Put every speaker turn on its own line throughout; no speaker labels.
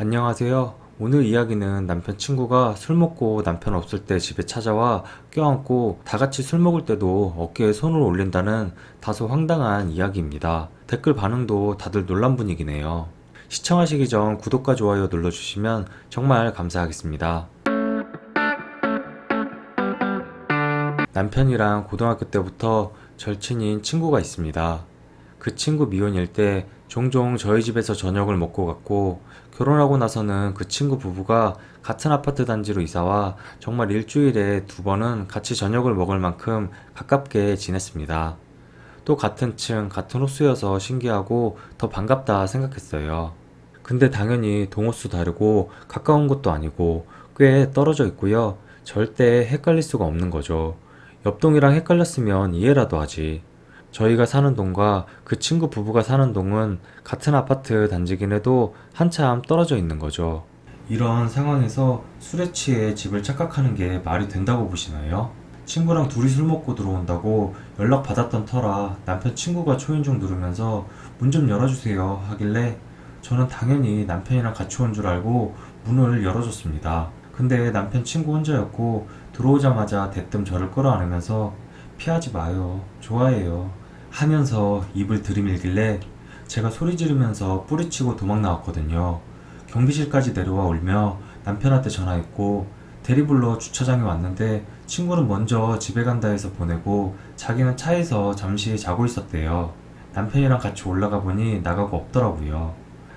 안녕하세요. 오늘 이야기는 남편 친구가 술 먹고 남편 없을 때 집에 찾아와 껴안고 다 같이 술 먹을 때도 어깨에 손을 올린다는 다소 황당한 이야기입니다. 댓글 반응도 다들 놀란 분위기네요. 시청하시기 전 구독과 좋아요 눌러주시면 정말 감사하겠습니다. 남편이랑 고등학교 때부터 절친인 친구가 있습니다. 그 친구 미혼일 때 종종 저희 집에서 저녁을 먹고 갔고 결혼하고 나서는 그 친구 부부가 같은 아파트 단지로 이사와 정말 일주일에 두 번은 같이 저녁을 먹을 만큼 가깝게 지냈습니다. 또 같은 층, 같은 호수여서 신기하고 더 반갑다 생각했어요. 근데 당연히 동호수 다르고 가까운 것도 아니고 꽤 떨어져 있고요. 절대 헷갈릴 수가 없는 거죠. 옆동이랑 헷갈렸으면 이해라도 하지. 저희가 사는 동과 그 친구 부부가 사는 동은 같은 아파트 단지긴 해도 한참 떨어져 있는 거죠. 이런 상황에서 술에 취해 집을 착각하는 게 말이 된다고 보시나요? 친구랑 둘이 술 먹고 들어온다고 연락 받았던 터라 남편 친구가 초인종 누르면서 문 좀 열어주세요 하길래 저는 당연히 남편이랑 같이 온 줄 알고 문을 열어줬습니다. 근데 남편 친구 혼자였고 들어오자마자 대뜸 저를 끌어안으면서 피하지 마요. 좋아해요. 하면서 입을 들이밀길래 제가 소리 지르면서 뿌리치고 도망 나왔거든요. 경비실까지 내려와 울며 남편한테 전화했고 대리불러 주차장에 왔는데 친구는 먼저 집에 간다 해서 보내고 자기는 차에서 잠시 자고 있었대요. 남편이랑 같이 올라가 보니 나가고 없더라고요.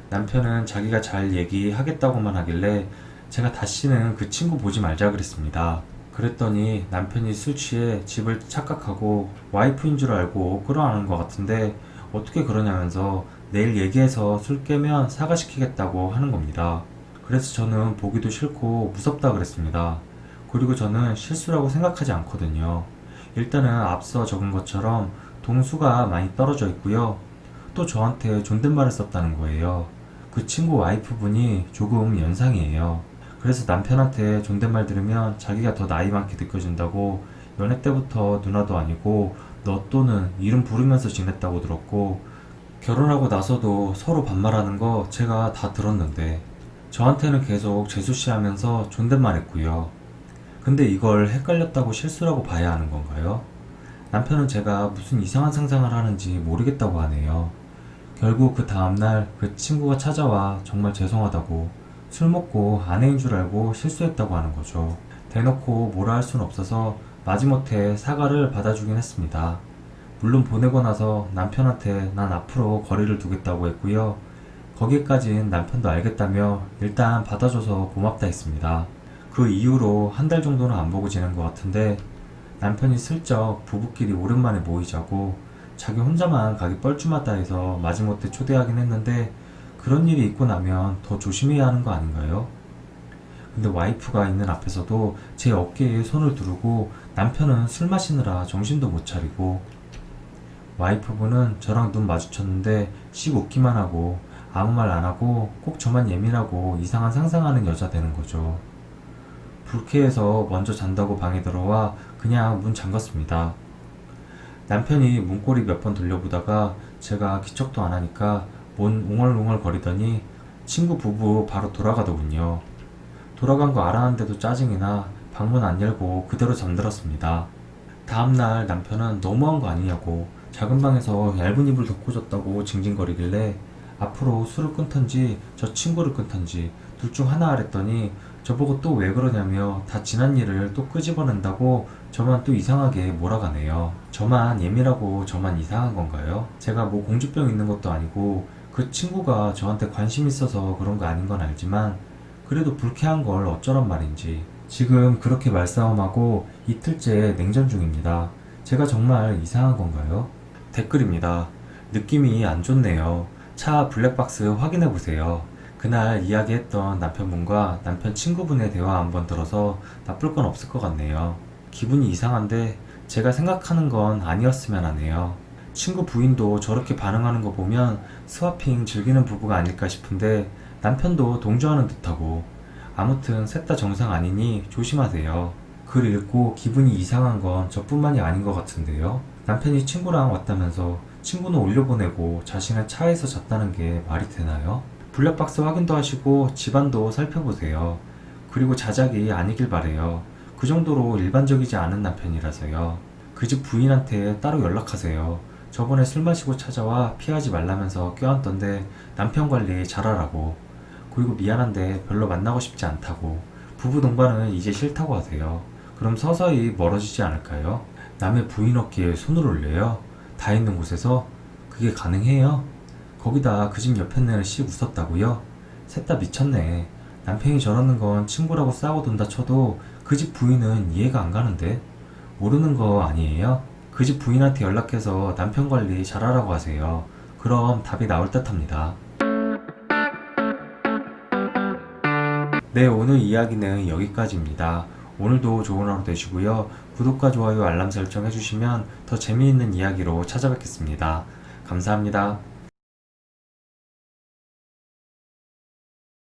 남편은 자기가 잘 얘기하겠다고만 하길래 제가 다시는 그 친구 보지 말자 그랬습니다. 그랬더니 남편이 술 취해 집을 착각하고 와이프인 줄 알고 끌어안은 것 같은데 어떻게 그러냐면서 내일 얘기해서 술 깨면 사과시키겠다고 하는 겁니다. 그래서 저는 보기도 싫고 무섭다 그랬습니다. 그리고 저는 실수라고 생각하지 않거든요. 일단은 앞서 적은 것처럼 동수가 많이 떨어져 있고요. 또 저한테 존댓말을 썼다는 거예요. 그 친구 와이프분이 조금 연상이에요. 그래서 남편한테 존댓말 들으면 자기가 더 나이 많게 느껴진다고 연애 때부터 누나도 아니고 너 또는 이름 부르면서 지냈다고 들었고 결혼하고 나서도 서로 반말하는 거 제가 다 들었는데 저한테는 계속 재수씨 하면서 존댓말 했고요. 근데 이걸 헷갈렸다고 실수라고 봐야 하는 건가요? 남편은 제가 무슨 이상한 상상을 하는지 모르겠다고 하네요. 결국 그 다음날 그 친구가 찾아와 정말 죄송하다고 술 먹고 아내인 줄 알고 실수했다고 하는 거죠. 대놓고 뭐라 할 순 없어서 마지못해 사과를 받아주긴 했습니다. 물론 보내고 나서 남편한테 난 앞으로 거리를 두겠다고 했고요. 거기까진 남편도 알겠다며 일단 받아줘서 고맙다 했습니다. 그 이후로 한 달 정도는 안 보고 지낸 것 같은데 남편이 슬쩍 부부끼리 오랜만에 모이자고 자기 혼자만 가기 뻘쭘하다 해서 마지못해 초대하긴 했는데 그런 일이 있고 나면 더 조심해야 하는 거 아닌가요? 근데 와이프가 있는 앞에서도 제 어깨에 손을 두르고 남편은 술 마시느라 정신도 못 차리고 와이프분은 저랑 눈 마주쳤는데 씩 웃기만 하고 아무 말 안 하고 꼭 저만 예민하고 이상한 상상하는 여자 되는 거죠. 불쾌해서 먼저 잔다고 방에 들어와 그냥 문 잠갔습니다. 남편이 문고리 몇 번 돌려보다가 제가 기척도 안 하니까 뭔 웅얼웅얼 거리더니 친구 부부 바로 돌아가더군요. 돌아간 거 알았는데도 짜증이나 방문 안 열고 그대로 잠들었습니다. 다음날 남편은 너무한 거 아니냐고 작은 방에서 얇은 이불 덮고 잤다고 징징거리길래 앞으로 술을 끊던지 저 친구를 끊던지 둘 중 하나 하랬더니 저보고 또 왜 그러냐며 다 지난 일을 또 끄집어낸다고 저만 또 이상하게 몰아가네요. 저만 예민하고 저만 이상한 건가요? 제가 뭐 공주병 있는 것도 아니고 그 친구가 저한테 관심 있어서 그런 거 아닌 건 알지만 그래도 불쾌한 걸 어쩌란 말인지 지금 그렇게 말싸움하고 이틀째 냉전 중입니다. 제가 정말 이상한 건가요? 댓글입니다. 느낌이 안 좋네요. 차 블랙박스 확인해 보세요. 그날 이야기했던 남편분과 남편 친구분의 대화 한번 들어서 나쁠 건 없을 것 같네요. 기분이 이상한데 제가 생각하는 건 아니었으면 하네요. 친구 부인도 저렇게 반응하는 거 보면 스와핑 즐기는 부부가 아닐까 싶은데 남편도 동조하는 듯하고 아무튼 셋 다 정상 아니니 조심하세요. 글 읽고 기분이 이상한 건 저뿐만이 아닌 것 같은데요. 남편이 친구랑 왔다면서 친구는 올려보내고 자신은 차에서 잤다는 게 말이 되나요? 블랙박스 확인도 하시고 집안도 살펴보세요. 그리고 자작이 아니길 바래요. 그 정도로 일반적이지 않은 남편이라서요. 그 집 부인한테 따로 연락하세요. 저번에 술 마시고 찾아와 피하지 말라면서 껴안던데 남편 관리 잘하라고. 그리고 미안한데 별로 만나고 싶지 않다고. 부부 동반은 이제 싫다고 하세요. 그럼 서서히 멀어지지 않을까요? 남의 부인 어깨에 손을 올려요? 다 있는 곳에서? 그게 가능해요? 거기다 그 집 옆에 내는 씨 웃었다고요? 셋 다 미쳤네. 남편이 저러는 건 친구라고 싸고 돈다 쳐도 그 집 부인은 이해가 안 가는데? 모르는 거 아니에요? 그 집 부인한테 연락해서 남편 관리 잘하라고 하세요. 그럼 답이 나올 듯 합니다. 네, 오늘 이야기는 여기까지입니다. 오늘도 좋은 하루 되시고요. 구독과 좋아요, 알람 설정 해주시면 더 재미있는 이야기로 찾아뵙겠습니다. 감사합니다.